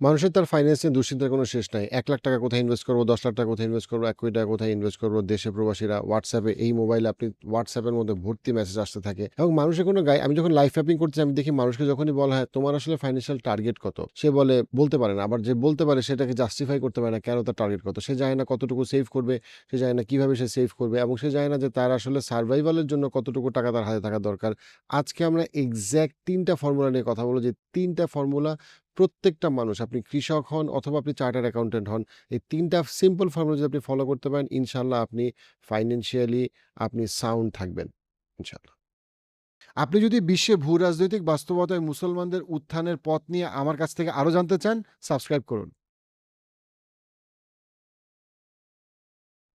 মানুষের তার ফাইন্যান্স নিয়ে দুশ্চিন্তার কোনো শেষ নাই। এক লাখ টাকা কোথায় ইনভেস্ট করব দশ লাখ টাকা কোথায় ইনভেস্ট করব, ৳১,০০,০০,০০০ কোথায় ইনভেস্ট করব দেশে প্রবাসীরা হোয়াটসঅ্যাপে এই মোবাইলে আপনি হোয়াটসঅ্যাপের মধ্যে ভর্তি মেসেজ আসতে থাকে এবং মানুষের কোনো গাই আমি যখন লাইফ ম্যাপিং করছি আমি দেখি মানুষকে যখনই বলা হয়, "তোমার আসলে ফাইন্যান্সিয়াল টার্গেট কত?" সে বলে, "বলতে পারে না।" আবার যে বলতে পারে সেটাকে জাস্টিফাই করতে পারে না কেন তার টার্গেট কত। সে জানে না কতটুকু সেভ করবে, সে জানে না কীভাবে সে সেভ করবে এবং সে জানে না যে তার আসলে সার্ভাইভালের জন্য কতটুকু টাকা তার হাতে থাকা দরকার। আজকে আমরা এক্স্যাক্ট তিনটা ফর্মুলা নিয়ে কথা বলব যে ৩ টা ফর্মুলা প্রত্যেকটা মানুষ আপনি কৃষক হন অথবা আপনি চার্টার্ড অ্যাকাউন্টেন্ট হন। এই তিনটা সিম্পল ফর্মুলা যদি আপনি ফলো করতে পারেন ইনশাল্লাহ আপনি ফাইন্যান্সিয়ালি আপনি সাউন্ড থাকবেন। ইনশাআল্লাহ। আপনি যদি বিশ্বে ভূ-রাজনৈতিক বাস্তবতায় মুসলমানদের উত্থানের পথ নিয়ে আমার কাছ থেকে আরও জানতে চান, সাবস্ক্রাইব করুন।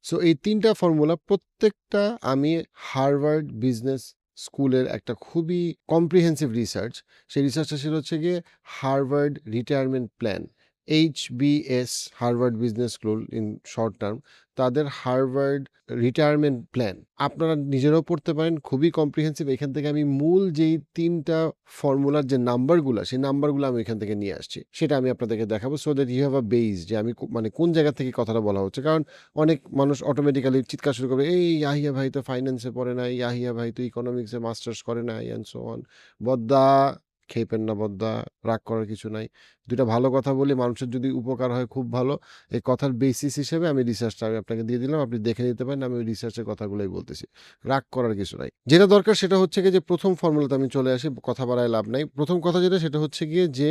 সো এই তিনটা ফর্মুলা প্রত্যেকটা আমি হার্ভার্ড বিজনেস স্কুলের একটা খুবই কম্প্রিহেন্সিভ রিসার্চ। সেই রিসার্চটা ছিল হচ্ছে গিয়ে Harvard retirement plan. HBS Harvard business school in short term. তাদের হার্ভার্ড রিটায়ারমেন্ট প্ল্যান। আপনারা নিজেরাও পড়তে পারেন। খুবই কম্প্রিহেন্সিভ। এখান থেকে আমি মূল যেই তিনটা ফর্মুলার যে নাম্বারগুলো সেই নাম্বারগুলো আমি এখান থেকে নিয়ে আসছি। সেটা আমি আপনাদেরকে দেখাবো so that you have a base যে আমি মানে কোন জায়গা থেকে কথাটা বলা হচ্ছে। কারণ অনেক মানুষ অটোমেটিক্যালি চিৎকার শুরু করবে, "এই ইয়াহিয়া ভাই তো ফাইন্যান্সে পড়ে না ইয়াহিয়া ভাই তো ইকোনমিক্সে মাস্টার্স করে না অ্যান্ড সো অন।" বদ্দা খেইপেন না বদ্দা। রাগ করার কিছু নাই। দুটা ভালো কথা বলি, মানুষের যদি উপকার হয় খুব ভালো। এই কথার বেসিস হিসেবে আমি রিসার্চটা আমি আপনাকে দিয়ে দিলাম। আপনি দেখে নিতে পারেন। আমি ওই রিসার্চের কথাগুলোই বলতেছি। রাগ করার কিছু নাই। যেটা দরকার সেটা হচ্ছে গিয়ে যে প্রথম ফর্মুলাতে আমি চলে আসি। কথা বাড়ায় লাভ নাই। প্রথম কথা যেটা সেটা হচ্ছে গিয়ে যে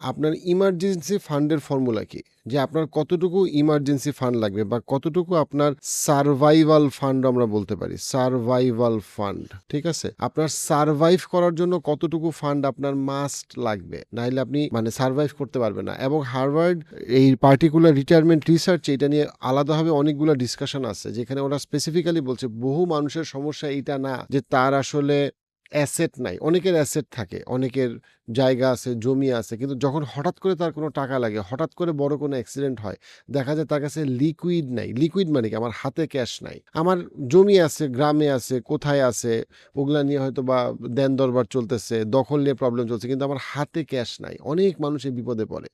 আপনার ইমার্জেন্সি ফান্ডের ফর্মুলা কি? যে আপনার কতটুকু ইমার্জেন্সি ফান্ড লাগবে বা কতটুকু আপনার সারভাইভাল ফান্ড আমরা বলতে পারি। Survival fund. ঠিক আছে? আপনার সারভাইভ করার জন্য কতটুকু ফান্ড আপনার মাস্ট লাগবে। নাইলে আপনি মানে সারভাইভ করতে পারবেন না। এবং হার্ভার্ড এই পার্টিকুলার রিটায়ারমেন্ট রিসার্চ এটা নিয়ে আলাদাভাবে অনেকগুলো ডিসকাশন আছে। যেখানে ওরা স্পেসিফিক্যালি বলছে বহু মানুষের সমস্যা এইটা না যে তার আসলে অ্যাসেট নাই। অনেকের অ্যাসেট থাকে। অনেকের জায়গা আছে, জমি আছে। কিন্তু যখন হঠাৎ করে তার কোনো টাকা লাগে, হঠাৎ করে বড় কোনো অ্যাক্সিডেন্ট হয়। দেখা যায় তার কাছে লিকুইড নাই। লিকুইড মানে কি? আমার হাতে ক্যাশ নাই। আমার জমি আছে, গ্রামে আছে, কোথায় আছে, ওগুলা নিয়ে হয়তো বা দেন-দরবার চলতেছে, দখল নিয়ে প্রবলেম চলছে। কিন্তু আমার হাতে ক্যাশ নাই। অনেক মানুষ এই বিপদে পড়ে।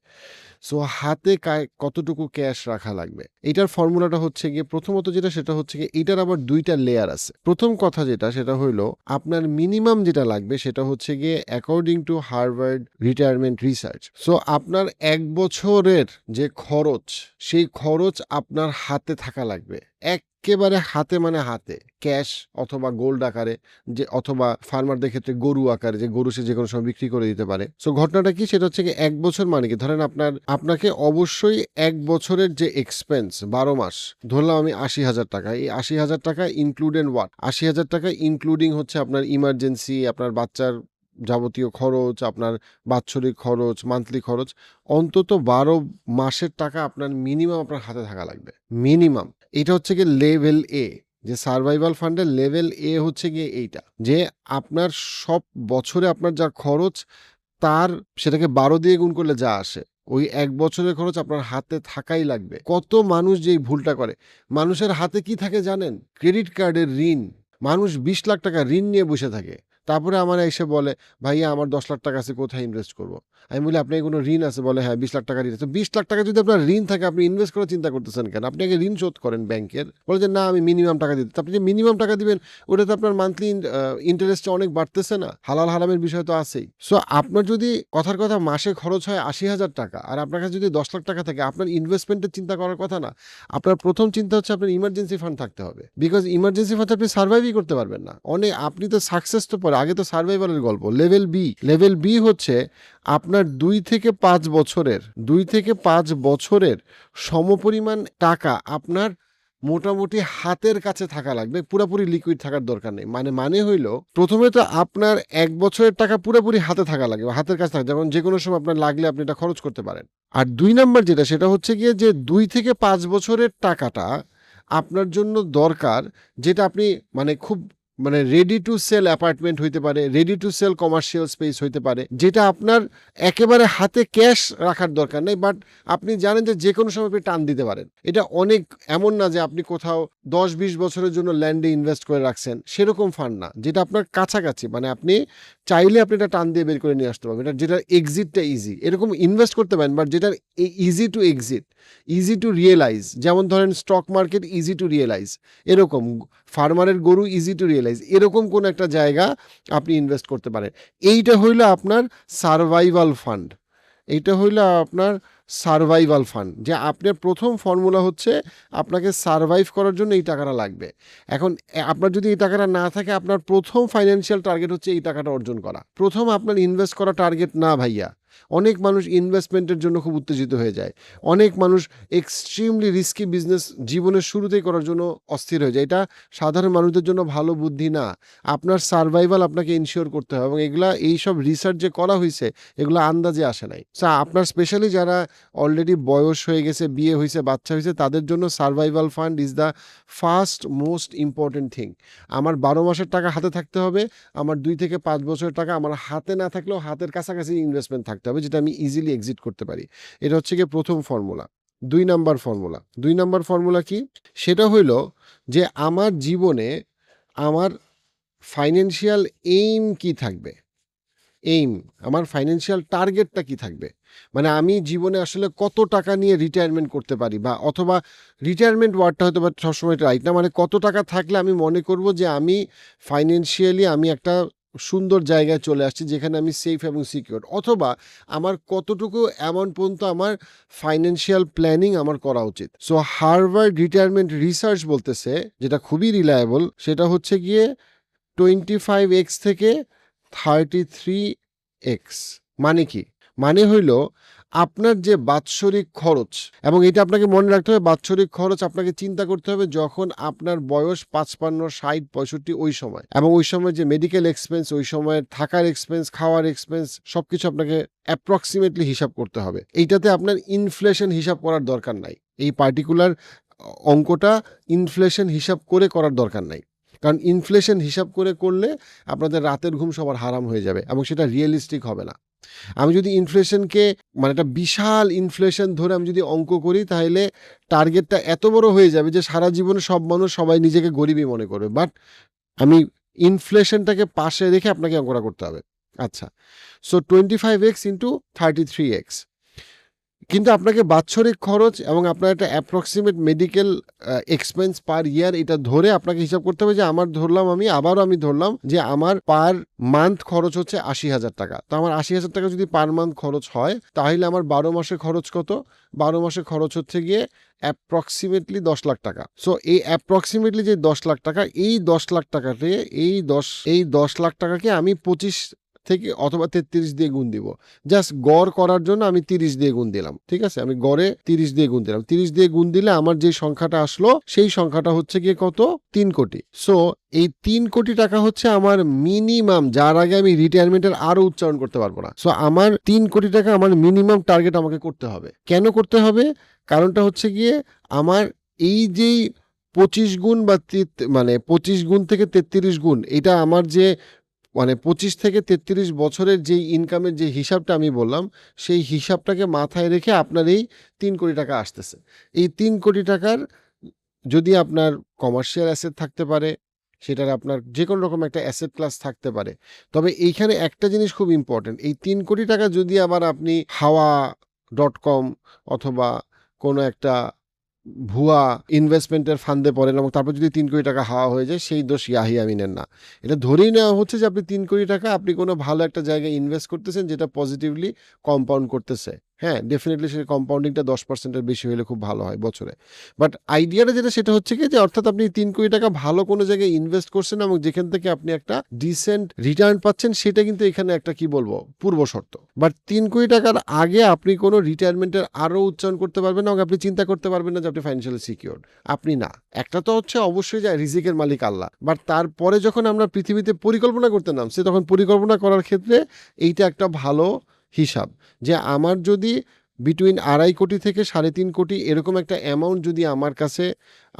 সো হাতে কতটুকু ক্যাশ রাখা লাগবে। এটার ফর্মুলাটা হচ্ছে গিয়ে প্রথমত যেটা সেটা হচ্ছে গিয়ে এটার আবার দুইটা লেয়ার আছে। প্রথম কথা যেটা সেটা হইল আপনার মিনিমাম যেটা লাগবে সেটা হচ্ছে গিয়ে according to Harvard retirement research. So আপনার এক বছরের যে খরচ, সেই খরচ আপনার হাতে থাকা লাগবে। এক্কেবারে হাতে মানে হাতে। ক্যাশ অথবা গোল্ড আকারে যে অথবা ফার্মারদের ক্ষেত্রে গরু আকারে যে গরু সে যে কোনো সময় বিক্রি করে দিতে পারে। সো ঘটনাটা কি? সেটা হচ্ছে গিয়ে ১ বছর মানে কি? ধরেন আপনার আপনাকে অবশ্যই এক বছরের যে এক্সপেন্স ১২ মাস ধরলাম আমি ৳৮০,০০০ এই আশি হাজার টাকা ইনক্লুডেন্ট ৳৮০,০০০ ইনক্লুডেড হোয়াট? ৳৮০,০০০ ইনক্লুডিং হচ্ছে আপনার ইমার্জেন্সি, আপনার বাচ্চার যাবতীয় খরচ, আপনার বাৎসরিক খরচ, মান্থলি খরচ। অন্তত ১২ মাসের টাকা আপনার মিনিমাম আপনার হাতে থাকা লাগবে। মিনিমাম। এটা হচ্ছে গিয়ে লেভেল এ। যে সার্ভাইভাল ফান্ডের লেভেল এ হচ্ছে গিয়ে এইটা। যে আপনার সব বছরে আপনার যা খরচ তার সেটাকে ১২ দিয়ে গুণ করলে যা আসে। ওই এক বছরের খরচ আপনার হাতে থাকাই লাগবে। কত মানুষ যে ভুলটা করে। মানুষের হাতে কি থাকে জানেন? ক্রেডিট কার্ডের ঋণ। মানুষ বিশ লাখ টাকা ঋণ নিয়ে বসে থাকে। তারপরে আমারে এসে বলে, "ভাইয়া আমার দশ লাখ টাকা আছে কোথায় ইনভেস্ট করব আমি বলি, "আপনার কোনো ঋণ আছে?" বলে, "হ্যাঁ, বিশ লাখ টাকা ঋণ আছে।" বিশ লাখ টাকা যদি আপনার ঋণ থাকে আপনি ইনভেস্ট করার চিন্তা করতেছেন কেন? আপনি আগে ঋণ শোধ করেন ব্যাংকের। বলে যে, "না আমি মিনিমাম টাকা দিতে।" আপনি যে মিনিমাম টাকা দিবেন ওটাতে আপনার মান্থলি ইন্টারেস্টটা অনেক বাড়তেছে না? হালাল হারামের বিষয় তো আছেই। সো আপনার যদি কথার কথা মাসে খরচ হয় ৳৮০,০০০ আর আপনার কাছে যদি দশ লাখ টাকা থাকে আপনার ইনভেস্টমেন্টের চিন্তা করার কথা না। আপনার প্রথম চিন্তা হচ্ছে আপনার ইমার্জেন্সি ফান্ড থাকতে হবে। বিকজ ইমার্জেন্সি ফান্ড আপনি সার্ভাইভই করতে পারবেন না। অনেক আপনি তো সাকসেস তো পরে, আগে তো সারভাইভাল এর গল্প। Level B. লেভেল বি হচ্ছে আপনার দুই থেকে পাঁচ বছরের, দুই থেকে পাঁচ বছরের সমপরিমাণ টাকা আপনার মোটামুটি হাতের কাছে থাকা লাগবে। পুরাপুরি লিকুইড থাকার দরকার নেই। মানে মানে হইল, প্রথমে তো আপনার এক বছরের টাকা পুরাপুরি হাতে থাকা লাগবে। হাতের কাছে থাকা যেমন যে কোনো সময় আপনার লাগলে আপনি এটা খরচ করতে পারেন। আর দুই নাম্বার যেটা, সেটা হচ্ছে গিয়ে যে দুই থেকে পাঁচ বছরের টাকাটা আপনার জন্য দরকার, যেটা আপনি মানে খুব মানে রেডি টু সেল অ্যাপার্টমেন্ট হইতে পারে ready to sell commercial space হইতে পারে, যেটা আপনার একেবারে হাতে ক্যাশ রাখার দরকার নেই বাট আপনি জানেন যে যে কোনো সময় আপনি টান দিতে পারেন। এটা অনেক এমন না যে আপনি কোথাও দশ বিশ বছরের জন্য ল্যান্ডে ইনভেস্ট করে রাখছেন, সেরকম ফান্ড না, যেটা আপনার কাছাকাছি মানে আপনি চাইলে আপনি এটা টান দিয়ে বের করে নিয়ে আসতে পারবেন, এটা যেটার এক্সিটটা ইজি এরকম ইনভেস্ট করতে পারেন বাট যেটার easy to exit easy to realise যেমন ধরেন stock market easy to realise এরকম। ফার্মারের গরু ইজি টু রিয়েলাইজ এরকম কোন একটা জায়গা আপনি ইনভেস্ট করতে পারেন। এইটা হইল আপনার সারভাইভাল ফান্ড এইটা হইল আপনার সারভাইভাল ফান্ড যে আপনার প্রথম ফর্মুলা হচ্ছে আপনাকে সারভাইভ করার জন্য এই টাকাটা লাগবে। এখন আপনার যদি এই টাকাটা না থাকে, আপনার প্রথম ফাইন্যান্সিয়াল টার্গেট হচ্ছে এই টাকাটা অর্জন করা। প্রথম আপনার ইনভেস্ট করা টার্গেট না ভাইয়া। অনেক মানুষ ইনভেস্টমেন্টের জন্য খুব উত্তেজিত হয়ে যায়। অনেক মানুষ এক্সট্রিমলি রিস্কি বিজনেস জীবনের শুরুতেই করার জন্য অস্থির হয়ে যায়। এটা সাধারণ মানুষদের জন্য ভালো বুদ্ধি না। আপনার সার্ভাইভাল আপনাকে ইনশিওর করতে হবে এবং এগুলা, এইসব রিসার্চ যে করা হয়েছে এগুলো আন্দাজে আসে নাই। সো আপনার স্পেশালি যারা অলরেডি বয়স হয়ে গেছে, বিয়ে হয়েছে বাচ্চা হয়েছে তাদের জন্য survival fund is the first most important thing আমার বারো মাসের টাকা হাতে থাকতে হবে, আমার দুই থেকে পাঁচ বছরের টাকা আমার হাতে না থাকলেও হাতের কাছাকাছি ইনভেস্টমেন্ট থাকতে হবে, যেটা আমি ইজিলি এক্সিট করতে পারি। এটা হচ্ছে গিয়ে প্রথম ফর্মুলা দুই নাম্বার ফর্মুলা দুই নাম্বার ফর্মুলা কি? সেটা হইল যে আমার জীবনে আমার ফাইন্যান্সিয়াল এইম কি থাকবে? এইম আমার ফাইন্যান্সিয়াল টার্গেটটা কি থাকবে? মানে আমি জীবনে আসলে কত টাকা নিয়ে রিটায়ারমেন্ট করতে পারি বা অথবা রিটায়ারমেন্ট ওয়ার্ডটা হয়তো বা সবসময় রাইট না মানে কত টাকা থাকলে আমি মনে করব যে আমি ফাইন্যান্সিয়ালি আমি একটা সুন্দর জায়গায় চলে আসছি যেখানে আমি সেফ এবং সিকিউর অথবা আমার কতটুকু অ্যামাউন্ট পর্যন্ত আমার ফাইন্যান্সিয়াল প্ল্যানিং আমার করা উচিত। সো হার্ভার্ড রিটায়ারমেন্ট রিসার্চ বলতেছে, যেটা খুবই রিলায়েবল সেটা হচ্ছে গিয়ে টোয়েন্টি ফাইভ এক্স থেকে থার্টি থ্রি এক্স মানে কি? মানে হইল আপনার যে বাৎসরিক খরচ, এবং এটা আপনাকে মনে রাখতে হবে, বাৎসরিক খরচ আপনাকে চিন্তা করতে হবে যখন আপনার বয়স পাঁচপান্ন, ষাট, পঁয়ষট্টি ওই সময়, এবং ওই সময় যে মেডিকেল এক্সপেন্স ওই সময়ের থাকার এক্সপেন্স খাওয়ার এক্সপেন্স সব কিছু আপনাকে অ্যাপ্রক্সিমেটলি হিসাব করতে হবে। এইটাতে আপনার ইনফ্লেশন হিসাব করার দরকার নাই। এই পার্টিকুলার অঙ্কটা ইনফ্লেশন হিসাব করে করার দরকার নাই। কারণ ইনফ্লেশন হিসাব করে করলে আপনাদের রাতের ঘুম সবার হারাম হয়ে যাবে, এবং সেটা রিয়েলিস্টিক হবে না। আমি যদি ইনফ্লেশনকে মানে একটা বিশাল ইনফ্লেশন ধরে আমি যদি অঙ্ক করি, তাহলে টার্গেটটা এত বড় হয়ে যাবে যে সারা জীবনে সব মানুষ সবাই নিজেকে গরিবই মনে করবে। বাট আমি ইনফ্লেশনটাকে পাশে রেখে আপনাকে অঙ্কটা করতে হবে। আচ্ছা so twenty five x into thirty three x কিন্তু আপনাকে বাৎসরিক খরচ এবং আপনার একটা approximate medical expense per year এটা ধরে আপনাকে হিসাব করতে হবে যে আমার ধরলাম আমি, আবারও আমি ধরলাম যে আমার পার মান্থ খরচ হচ্ছে আশি হাজার টাকা। তো আমার আশি হাজার টাকা যদি পার মান্থ খরচ হয়, তাহলে আমার বারো মাসে খরচ কত? বারো মাসে খরচ হচ্ছে গিয়ে অ্যাপ্রক্সিমেটলি দশ লাখ টাকা। সো এই অ্যাপ্রক্সিমেটলি যে দশ লাখ টাকা, এই দশ লাখ টাকাতে, এই দশ এই দশ লাখ টাকাকে আমি পঁচিশ থেকে অথবা তেত্রিশ দিয়ে গুণ দিব। জাস্ট গড় করার জন্য আমি তিরিশ দিয়ে গুণ দিলাম, ঠিক আছে? আমি গড়ে তিরিশ দিয়ে গুণ দিলাম। তিরিশ দিয়ে গুণ দিলে আমার যে সংখ্যাটা আসলো, সেই সংখ্যাটা হচ্ছে গিয়ে কত? তিন কোটি। সো এই তিন কোটি টাকা হচ্ছে আমার মিনিমাম যার আগে আমি রিটায়ারমেন্টের আরও উচ্চারণ করতে পারব না। সো আমার তিন কোটি টাকা আমার মিনিমাম টার্গেট আমাকে করতে হবে। কেন করতে হবে? কারণটা হচ্ছে গিয়ে আমার এই যেই পঁচিশ গুণ বা মানে পঁচিশ গুণ থেকে তেত্রিশ গুণ, এটা আমার যে মানে পঁচিশ থেকে তেত্রিশ বছরের যে ইনকামের যে হিসাবটা আমি বললাম, সেই হিসাবটাকে মাথায় রেখে আপনার এই তিন কোটি টাকা আসতেছে। এই তিন কোটি টাকার যদি আপনার কমার্শিয়াল অ্যাসেট থাকতে পারে, সেটার আপনার যে কোনো রকম একটা অ্যাসেট ক্লাস থাকতে পারে। তবে এইখানে একটা জিনিস খুব ইম্পর্টেন্ট এই তিন কোটি টাকা যদি আবার আপনি হাওয়া ডট কম অথবা কোনো একটা ভুয়া ইনভেস্টমেন্টের ফান্ডে পড়েন এবং তারপর যদি তিন কোটি টাকা হাওয়া হয়ে যায়, সেই দোষ ইয়াহি আমিনের না। এটা ধরেই নেওয়া হচ্ছে যে আপনি তিন কোটি টাকা আপনি কোনো ভালো একটা জায়গায় ইনভেস্ট করতেছেন যেটা পজিটিভলি কম্পাউন্ড করতেছে। হ্যাঁ ডেফিনেটলি সে কম্পাউন্ডিংটা দশ পার্সেন্টের বেশি হলে খুব ভালো হয় বছরে। বাট আইডিয়াটা যেটা, সেটা হচ্ছে কি যে, অর্থাৎ আপনি তিন কোটি টাকা ভালো কোনো জায়গায় ইনভেস্ট করছেন এবং যেখান থেকে আপনি একটা ডিসেন্ট রিটার্ন পাচ্ছেন, সেটা কিন্তু এখানে একটা কি বলব, পূর্ব শর্ত। বাট তিন কোটি টাকার আগে আপনি কোনো রিটায়ারমেন্টের আরও উচ্চারণ করতে পারবেন না এবং আপনি চিন্তা করতে পারবেন না যে, আপনি ফাইন্যান্সিয়ালি সিকিউর আপনি না। একটা তো হচ্ছে অবশ্যই যে, রিজিকের মালিক আল্লাহ। বাট তারপরে যখন আমরা পৃথিবীতে পরিকল্পনা করতে নামছি, তখন পরিকল্পনা করার ক্ষেত্রে এইটা একটা ভালো হিসাব যে আমার যদি বিটুইন আড়াই কোটি থেকে সাড়ে তিন কোটি এরকম একটা অ্যামাউন্ট যদি আমার কাছে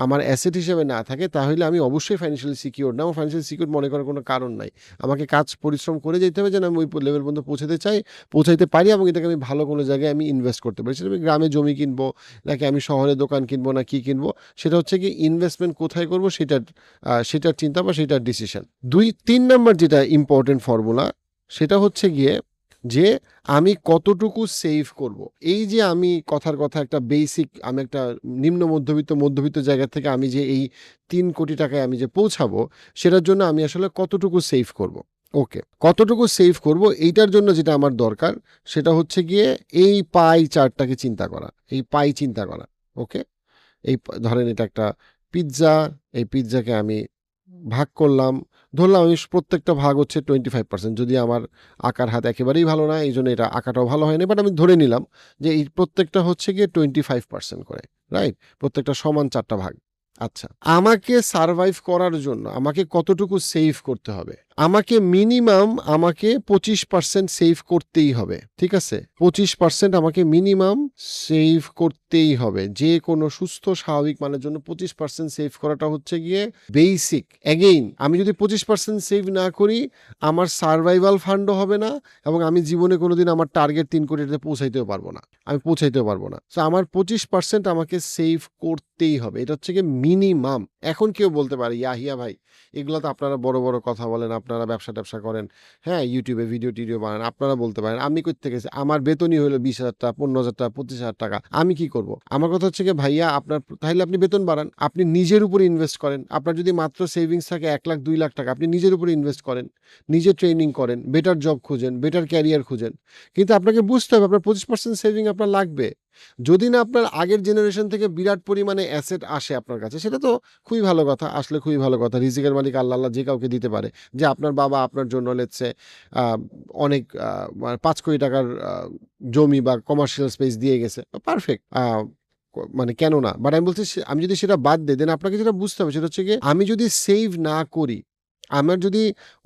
আমার অ্যাসেট হিসেবে না থাকে, তাহলে আমি অবশ্যই ফাইন্যান্সিয়ালি সিকিউর না। আমার ফাইন্যান্সিয়ালি সিকিউর মনে করার কোনো কারণ নাই। আমাকে কাজ, পরিশ্রম করে যেতে হবে যেন আমি ওই লেভেল পর্যন্ত পৌঁছাতে চাই, পৌঁছাইতে পারি এবং এটাকে আমি ভালো কোনো জায়গায় আমি ইনভেস্ট করতে পারি। সেটা আমি গ্রামে জমি কিনবো, নাকি আমি শহরে দোকান কিনবো, না কি কিনবো, সেটা হচ্ছে কি ইনভেস্টমেন্ট কোথায় করব সেটার সেটার চিন্তা বা সেটার ডিসিশন দুই, তিন নাম্বার যেটা ইম্পর্টেন্ট ফর্মুলা সেটা হচ্ছে গিয়ে যে আমি কতটুকু সেভ করব। এই যে আমি কথার কথা একটা বেসিক আমি একটা নিম্ন মধ্যবিত্ত মধ্যবিত্ত জায়গা থেকে আমি যে এই তিন কোটি টাকায় আমি যে পৌঁছাবো, সেটার জন্য আমি আসলে কতটুকু সেভ করব। ওকে কতটুকু সেভ করব এইটার জন্য যেটা আমার দরকার, সেটা হচ্ছে গিয়ে এই পাই চার্টটাকে চিন্তা করা, এই পাই চিন্তা করা ওকে এই ধরেন এটা একটা পিৎজা এই পিৎজাকে আমি ভাগ করলাম ধরলাম আমি প্রত্যেকটা ভাগ হচ্ছে টোয়েন্টি ফাইভ পার্সেন্ট যদি আমার আঁকার হাত একেবারেই ভালো না এই জন্য এটা আঁকাটাও ভালো হয়নি বাট আমি ধরে নিলাম যে এই প্রত্যেকটা হচ্ছে গিয়ে টোয়েন্টি ফাইভ পার্সেন্ট করে রাইট প্রত্যেকটা সমান চারটা ভাগ। আচ্ছা আমাকে সারভাইভ করার জন্য, আমাকে কতটুকু সেভ করতে হবে? আমাকে মিনিমাম আমাকে পঁচিশ পার্সেন্ট সেভ করতেই হবে, ঠিক আছে? পঁচিশ পার্সেন্ট আমাকে মিনিমাম সেভ করতেই হবে। যে কোনো সুস্থ, স্বাভাবিক মানের জন্য পঁচিশ পার্সেন্ট সেভ করাটা হচ্ছে গিয়ে বেসিক অ্যাগেইন আমি যদি পঁচিশ পার্সেন্ট সেভ না করি, আমার সার্ভাইভাল ফান্ডও হবে না এবং আমি জীবনে কোনোদিন আমার টার্গেট তিন কোটিতে পৌঁছাইতেও পারব না। আমি পৌঁছাইতেও পারব না। তো আমার পঁচিশ পার্সেন্ট আমাকে সেভ করতেই হবে। এটা হচ্ছে গিয়ে মিনিমাম এখন কেউ বলতে পারে, ইয়াহিয়া ভাই এগুলো তো আপনারা বড় বড় কথা বলেন আপনারা ব্যবসা ট্যাবসা করেন হ্যাঁ ইউটিউবে ভিডিও টিডিও বানান, আপনারা বলতে পারেন, আমি করতে থেকে আমার বেতনই হলো বিশ হাজার টাকা, পনেরো হাজার টাকা, পঁচিশ হাজার টাকা, আমি কি করব? আমার কথা হচ্ছে কি ভাইয়া, আপনার, তাহলে আপনি বেতন বাড়ান, আপনি নিজের উপরে ইনভেস্ট করেন, আপনার যদি মাত্র সেভিংস থাকে এক লাখ, দুই লাখ টাকা, আপনি নিজের উপরে ইনভেস্ট করেন, নিজে ট্রেনিং করেন বেটার জব খুঁজেন বেটার ক্যারিয়ার খুঁজেন, কিন্তু আপনাকে বুঝতে হবে, আপনার পঁচিশ পার্সেন্ট সেভিং আপনার লাগবে। যদি না আপনার আগের জেনারেশন থেকে বিরাট পরিমাণে অ্যাসেট আসে আপনার কাছে, সেটা তো খুবই ভালো কথা, আসলে খুবই ভালো কথা। রিজিকের মালিক আল্লাহ আল্লাহ যে কাউকে দিতে পারে। যে আপনার বাবা আপনার জন্য লেটসে অনেক মানে পাঁচ কোটি টাকার জমি বা কমার্শিয়াল স্পেস দিয়ে গেছে পারফেক্ট মানে কেন না? বাট আমি বলছি আমি যদি সেটা বাদ দিই দেন আপনাকে যেটা বুঝতে হবে সেটা হচ্ছে গিয়ে, আমি যদি সেভ না করি, আমার যদি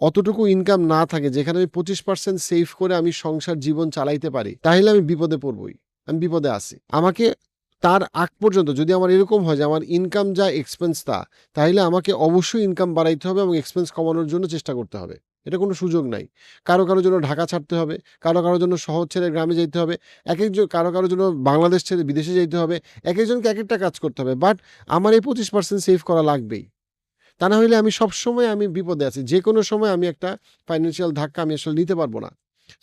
অতটুকু ইনকাম না থাকে, যেখানে আমি পঁচিশ পার্সেন্ট সেভ করে আমি সংসার, জীবন চালাইতে পারি, তাহলে আমি বিপদে পড়বই। আমি বিপদে আছি। আমাকে তার আগ পর্যন্ত যদি আমার এরকম হয় যে আমার ইনকাম যা এক্সপেন্স তা, তাহলে আমাকে অবশ্যই ইনকাম বাড়াইতে হবে এবং এক্সপেন্স কমানোর জন্য চেষ্টা করতে হবে। এটা কোনো সুযোগ নাই। কারও কারও জন্য ঢাকা ছাড়তে হবে, কারও কারও জন্য শহর ছেড়ে গ্রামে যেতে হবে এক একজন কারও কারও জন্য বাংলাদেশ ছেড়ে বিদেশে যেতে হবে এক একজনকে এক একটা কাজ করতে হবে বাট আমার এই পঁচিশ পার্সেন্ট সেভ করা লাগবেই। তা না হলে আমি সব সময় আমি বিপদে আছি। যে কোনো সময় আমি একটা ফাইন্যান্সিয়াল ধাক্কা আমি আসলে নিতে পারব না।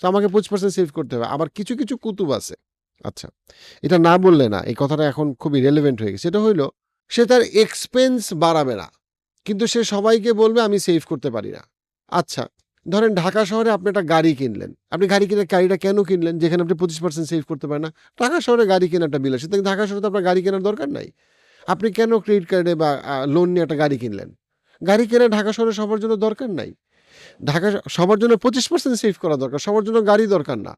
তো আমাকে পঁচিশ পার্সেন্ট সেভ করতে হবে। আবার কিছু কিছু কুতুব আছে। আচ্ছা এটা না বললে না, এই কথাটা এখন খুবই রেলেভেন্ট হয়ে গেছে। এটা হইল, সে তার এক্সপেন্স বাড়াবে না, কিন্তু সে সবাইকে বলবে, আমি সেভ করতে পারি না। আচ্ছা ধরেন ঢাকা শহরে আপনি একটা গাড়ি কিনলেন, আপনি গাড়ি কিনে গাড়িটা কেন কিনলেন? যেখানে আপনি পঁচিশ পার্সেন্ট সেভ করতে পারেন না। ঢাকা শহরে গাড়ি কেনাটা বিল আছে ঢাকা শহরে তো আপনার গাড়ি কেনার দরকার নাই। আপনি কেন ক্রেডিট কার্ডে বা লোন নিয়ে একটা গাড়ি কিনলেন? গাড়ি কেনা ঢাকা শহরে সবার জন্য দরকার নাই। ঢাকা সবার জন্য পঁচিশ পার্সেন্ট সেভ করা দরকার, সবার জন্য গাড়ি দরকার না।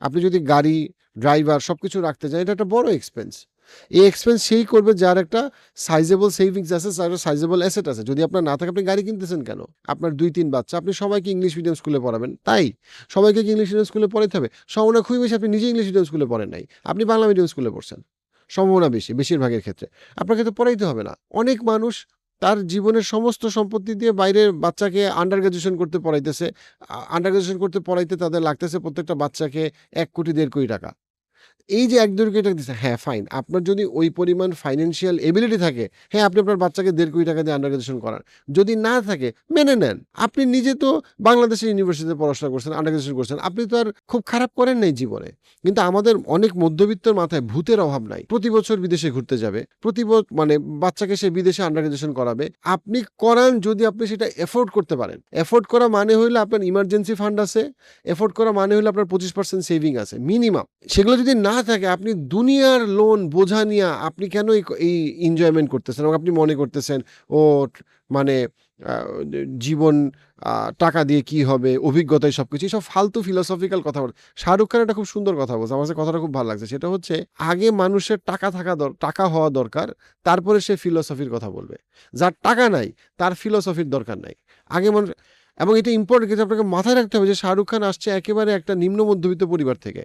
আপনি যদি গাড়ি ড্রাইভার সব কিছু রাখতে চান এটা একটা বড় এক্সপেন্স এই এক্সপেন্স সেই করবে যার একটা সাইজেবল সেভিংস আছে, যার সাইজেবল অ্যাসেট আছে। যদি আপনার না থাকে, আপনি গাড়ি কিনতেছেন কেন? আপনার দুই, তিন বাচ্চা, আপনি সবাইকে ইংলিশ মিডিয়াম স্কুলে পড়াবেন। তাই সবাইকে কি ইংলিশ মিডিয়াম স্কুলে পড়াতে হবে? সম্ভাবনা খুবই বেশি, আপনি নিজে ইংলিশ মিডিয়াম স্কুলে পড়েন নাই। আপনি বাংলা মিডিয়াম স্কুলে পড়ছেন। সম্ভাবনা বেশি, বেশিরভাগের ক্ষেত্রে। আপনাকে তো পড়াইতে হবে না। অনেক মানুষ তার জীবনের সমস্ত সম্পত্তি দিয়ে বাইরের বাচ্চাকে আন্ডার গ্রাজুয়েশন করতে পড়াইতেছে। আন্ডার গ্রাজুয়েশন করতে পড়াইতে তাদের লাগতেছে প্রত্যেকটা বাচ্চাকে এক কোটি দেড় কোটি টাকা। এই যে এক দেড় কোটি টাকা দিচ্ছে হ্যাঁ ফাইন আপনার যদি ওই পরিমাণ ফাইন্যান্সিয়াল এবিলিটি থাকে হ্যাঁ আপনি আপনার বাচ্চাকে দেড় কোটি টাকা দিয়ে আন্ডার গ্রাজুয়েশন করান। যদি না থাকে, মেনে নেন। আপনি নিজে তো বাংলাদেশের ইউনিভার্সিটিতে পড়াশোনা করছেন আন্ডার গ্রাজুয়েশন করছেন, আপনি তো আর খুব খারাপ করেন নাই জীবনে। কিন্তু আমাদের অনেক মধ্যবিত্তর মাথায় ভূতের অভাব নাই। প্রতি বছর বিদেশে ঘুরতে যাবে, প্রতি মানে বাচ্চাকে সে বিদেশে আন্ডার গ্রাজুয়েশন করাবে। আপনি করান যদি আপনি সেটা এফোর্ড করতে পারেন। এফোর্ড করা মানে হইলে আপনার ইমার্জেন্সি ফান্ড আছে এফোর্ড করা মানে হলো আপনার পঁচিশ পার্সেন্ট সেভিং আছে মিনিমাম সেগুলো যদি না থাকে আপনি দুনিয়ার লোন বোঝা নিয়ে আপনি কেন এই- এনজয়মেন্ট করতেছেন এবং আপনি মনে করতেছেন, ও মানে জীবন টাকা দিয়ে কি হবে, অভিজ্ঞতায় সব কিছু সব ফালতু ফিলোসফিক্যাল কথা বলে। শাহরুখ খান একটা খুব সুন্দর কথা বলছে। আমার কথাটা খুব ভালো লাগছে। সেটা হচ্ছে, আগে মানুষের টাকা থাকা টাকা হওয়া দরকার, তারপরে সে ফিলোসফির কথা বলবে। যার টাকা নাই, তার ফিলোসফির দরকার নাই। আগে মানুষ এবং এটা ইম্পর্টেন্ট কিন্তু আপনাকে মাথায় রাখতে হবে যে শাহরুখ খান আসছে একেবারে একটা নিম্ন মধ্যবিত্ত পরিবার থেকে।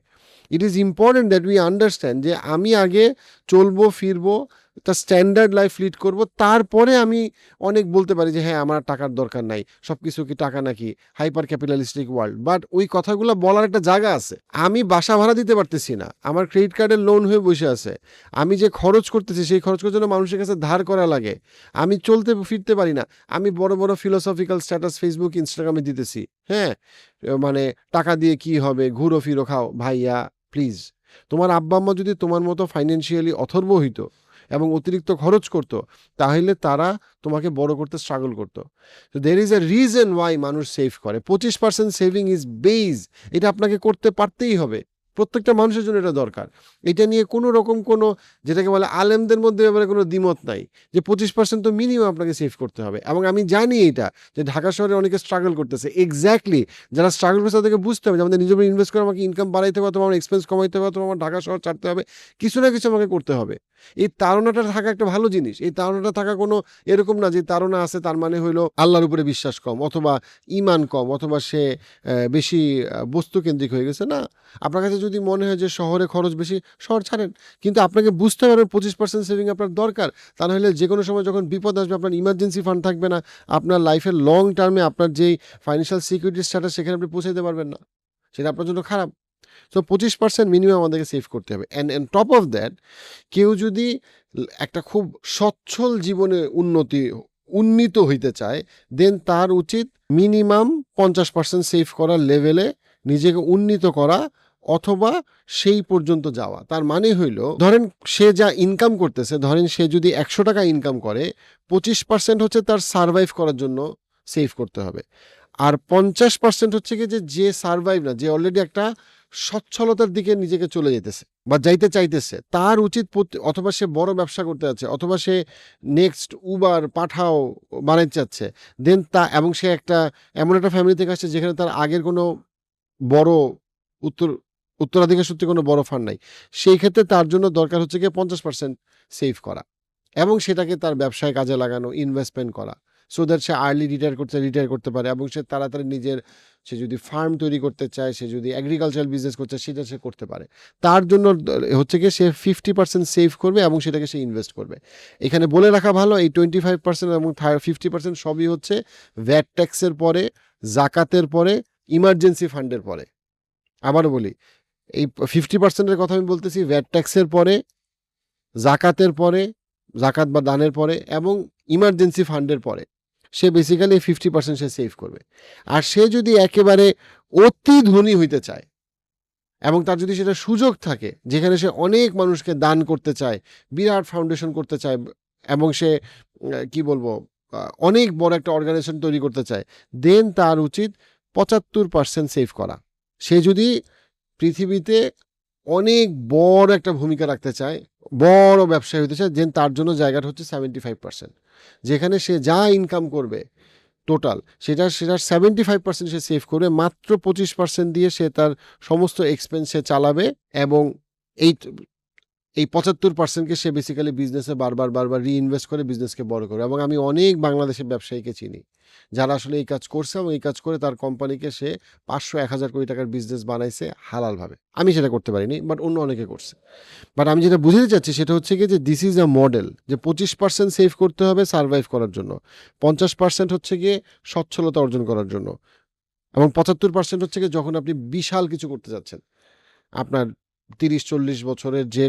It is important that we understand যে আমি আগে চলবো, ফিরবো একটা স্ট্যান্ডার্ড লাইফ লিড করব। তারপরে আমি অনেক বলতে পারি যে হ্যাঁ আমার টাকার দরকার নাই। সব কিছু কি টাকা নাকি? হাইপার ক্যাপিটালিস্টিক ওয়ার্ল্ড বাট ওই কথাগুলো বলার একটা জায়গা আছে। আমি বাসা ভাড়া দিতে পারতেছি না। আমার ক্রেডিট কার্ডের লোন হয়ে বসে আছে। আমি যে খরচ করতেছি, সেই খরচ করার জন্য মানুষের কাছে ধার করা লাগে। আমি চলতে ফিরতে পারি না। আমি বড় বড় ফিলোসফিক্যাল স্ট্যাটাস ফেসবুক ইনস্টাগ্রামে দিতেছি। হ্যাঁ? মানে টাকা দিয়ে কি হবে? ঘুরো, ফিরো, খাও। ভাইয়া প্লিজ তোমার আব্বা আম্মা যদি তোমার মতো ফাইন্যান্সিয়ালি অথর্ব হইতো এবং অতিরিক্ত খরচ করতো, তাহলে তারা তোমাকে বড় করতে স্ট্রাগল করতো। তো there is a reason why মানুষ সেভ করে। পঁচিশ পার্সেন্ট সেভিং ইজ বেইজ এটা আপনাকে করতে পারতেই হবে। প্রত্যেকটা মানুষের জন্য এটা দরকার। এটা নিয়ে কোনো রকম কোনো যেটাকে বলে আলেমদের মধ্যে ব্যাপারে কোনো দ্বিমত নাই যে পঁচিশ পার্সেন্ট তো মিনিমাম আপনাকে সেভ করতে হবে। এবং আমি জানি এটা যে ঢাকা শহরে অনেকে স্ট্রাগল করতেছে। এক্স্যাক্টলি যারা স্ট্রাগল করছে তাদেরকে বুঝতে হবে যে আমাদের নিজের ইনভেস্ট করে আমাকে ইনকাম বাড়াইতে হবে অথবা আমার এক্সপেন্স কমাইতে হবে অথবা আমার ঢাকা শহর ছাড়তে হবে। কিছু না কিছু আমাকে করতে হবে। এই তারণাটা থাকা একটা ভালো জিনিস। এই তারণাটা থাকা কোনো এরকম না যে তারণা আছে তার মানে হইল আল্লাহর উপরে বিশ্বাস কম অথবা ইমান কম অথবা সে বেশি বস্তুকেন্দ্রিক হয়ে গেছে। না, আপনার কাছে যদি মনে হয় যে শহরে খরচ বেশি, শহর ছাড়েন। কিন্তু আপনাকে বুঝতে পারবেন পঁচিশ পার্সেন্ট সেভিং আপনার দরকার। তা নাহলে যে কোনো সময় যখন বিপদ আসবে, আপনার ইমার্জেন্সি ফান্ড থাকবে না। আপনার লাইফের লং টার্মে আপনার যেই ফাইন্যান্সিয়াল সিকিউরিটি স্ট্যাটাস সেখানে আপনি পৌঁছাতে পারবেন না। সেটা আপনার জন্য খারাপ। তো পঁচিশ পার্সেন্ট মিনিমাম আমাদেরকে সেভ করতে হবে। And and top of that কেউ যদি একটা খুব সচ্ছল জীবনে উন্নতি, উন্নীত হইতে চায় দেন তার উচিত মিনিমাম পঞ্চাশ পার্সেন্ট সেভ করার লেভেলে নিজেকে উন্নীত করা অথবা সেই পর্যন্ত যাওয়া। তার মানে হইল, ধরেন সে যা ইনকাম করতেছে, ধরেন সে যদি একশো টাকা ইনকাম করে, পঁচিশ পার্সেন্ট হচ্ছে তার সারভাইভ করার জন্য সেভ করতে হবে। আর পঞ্চাশ পার্সেন্ট হচ্ছে কি যে যে সারভাইভ না, যে অলরেডি একটা সচ্ছলতার দিকে নিজেকে চলে যেতেছে বা যাইতে চাইতেছে, তার উচিত অথবা সে বড় ব্যবসা করতে যাচ্ছে, অথবা সে নেক্সট উবার পাঠাও বানাইতে চাচ্ছে দেন তা, এবং সে একটা, এমন একটা ফ্যামিলি থেকে আসছে যেখানে তার আগের কোনো বড় উত্তর উত্তরাধিকার সূত্রে কোনো বড় ফান্ড নাই। সেই ক্ষেত্রে তার জন্য দরকার হচ্ছে গিয়ে পঞ্চাশ পার্সেন্ট সেভ করা এবং সেটাকে তার ব্যবসায় কাজে লাগানো ইনভেস্টমেন্ট করা সো দ্যাট সে আর্লি রিটায়ার করতে রিটায়ার করতে পারে এবং সে তাড়াতাড়ি নিজের, সে যদি ফার্ম তৈরি করতে চায়, সে যদি এগ্রিকালচারাল বিজনেস করতে সেটা সে করতে পারে। তার জন্য হচ্ছে গিয়ে সে ফিফটি পার্সেন্ট সেভ করবে এবং সেটাকে সে ইনভেস্ট করবে। এখানে বলে রাখা ভালো, এই টোয়েন্টি ফাইভ পার্সেন্ট এবং ফিফটি পার্সেন্ট সবই হচ্ছে ভ্যাট ট্যাক্সের পরে, জাকাতের পরে ইমার্জেন্সি ফান্ডের পরে। আবারও বলি এই ফিফটি পার্সেন্টের কথা আমি বলতেছি ভ্যাট ট্যাক্সের পরে, জাকাতের পরে, জাকাত বা দানের পরে এবং ইমার্জেন্সি ফান্ডের পরে, সে বেসিক্যালি ফিফটি পার্সেন্ট সে সেভ করবে। আর সে যদি একেবারে অতি ধনী হইতে চায় এবং তার যদি সেটা সুযোগ থাকে, যেখানে সে অনেক মানুষকে দান করতে চায়, বিরাট ফাউন্ডেশন করতে চায় এবং সে কি বলব অনেক বড় একটা অর্গানাইজেশন তৈরি করতে চায় দেন তার উচিত পঁচাত্তর পার্সেন্ট সেভ করা। সে যদি পৃথিবীতে অনেক বড় একটা ভূমিকা রাখতে চায়, বড় ব্যবসায়ী হতে চায় যে তার জন্য জায়গাটা হচ্ছে সেভেন্টি ফাইভ পার্সেন্ট যেখানে সে যা ইনকাম করবে টোটাল সেটা, সেটার সেভেন্টি ফাইভ পার্সেন্ট সে সেভ করবে মাত্র পঁচিশ পার্সেন্ট দিয়ে সে তার সমস্ত এক্সপেন্স সে চালাবে এবং এই এই পঁচাত্তর পার্সেন্টকে সে বেসিক্যালি বিজনেসে বারবার বারবার রিইনভেস্ট করে বিজনেসকে বড় করে এবং আমি অনেক বাংলাদেশের ব্যবসায়ীকে চিনি, যারা আসলে এই কাজ করছে এবং এই কাজ করে তার কোম্পানিকে সে পাঁচশো এক হাজার কোটি টাকার বিজনেস বানাইছে হালালভাবে। আমি সেটা করতে পারিনি বাট অন্য অনেকে করছে। বাট আমি যেটা বুঝতে চাচ্ছি সেটা হচ্ছে কি যে দিস ইজ আ মডেল যে পঁচিশ পার্সেন্ট সেভ করতে হবে সার্ভাইভ করার জন্য। পঞ্চাশ পার্সেন্ট হচ্ছে গিয়ে সচ্ছলতা অর্জন করার জন্য। এবং পঁচাত্তর পার্সেন্ট হচ্ছে গিয়ে যখন আপনি বিশাল কিছু করতে যাচ্ছেন, আপনার তিরিশ চল্লিশ বছরের যে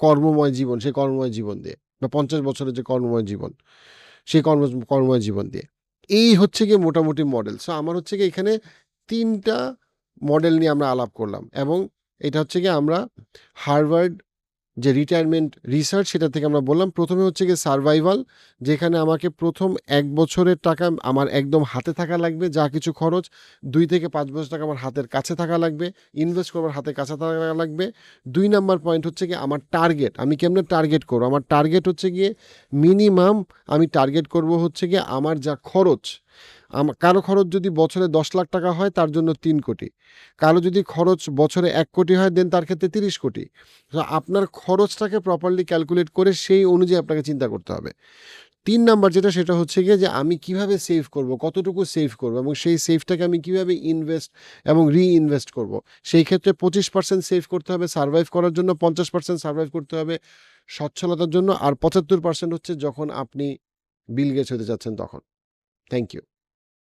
কর্মময় জীবন, সেই কর্মময় জীবন দিয়ে, বা পঞ্চাশ বছরের যে কর্মময় জীবন, সেই কর্ম, কর্মময় জীবন দিয়ে। এই হচ্ছে গিয়ে মোটামুটি মডেল সো আমার হচ্ছে গিয়ে এখানে তিনটা মডেল নিয়ে আমরা আলাপ করলাম এবং এটা হচ্ছে গিয়ে আমরা হার্ভার্ড যে রিটায়ারমেন্ট রিসার্চ সেটা থেকে আমরা বললাম, প্রথমে হচ্ছে গিয়ে সার্ভাইভাল যেখানে আমাকে প্রথম এক বছরের টাকা আমার একদম হাতে থাকা লাগবে, যা কিছু খরচ, দুই থেকে পাঁচ বছর টাকা আমার হাতের কাছে থাকা লাগবে ইনভেস্ট করবার হাতের কাছে থাকা লাগবে। দুই নাম্বার পয়েন্ট হচ্ছে গিয়ে আমার টার্গেট আমি কেমনে টার্গেট করব? আমার টার্গেট হচ্ছে গিয়ে মিনিমাম আমি টার্গেট করব হচ্ছে গিয়ে আমার যা খরচ কারও খরচ যদি বছরে দশ লাখ টাকা হয়, তার জন্য তিন কোটি। কারও যদি খরচ বছরে এক কোটি হয়, দেন তার ক্ষেত্রে তিরিশ কোটি। আপনার খরচটাকে প্রপারলি ক্যালকুলেট করে সেই অনুযায়ী আপনাকে চিন্তা করতে হবে। তিন নাম্বার যেটা, সেটা হচ্ছে গিয়ে যে আমি কীভাবে সেভ করব, কতটুকু সেভ করব এবং সেই সেভটাকে আমি কীভাবে ইনভেস্ট এবং রিইনভেস্ট করব। সেই ক্ষেত্রে পঁচিশ পার্সেন্ট সেভ করতে হবে সার্ভাইভ করার জন্য পঞ্চাশ পার্সেন্ট সার্ভাইভ করতে হবে সচ্ছলতার জন্য, আর পঁচাত্তর পার্সেন্ট হচ্ছে যখন আপনি বিল গেটস হতে যাচ্ছেন তখন। Thank you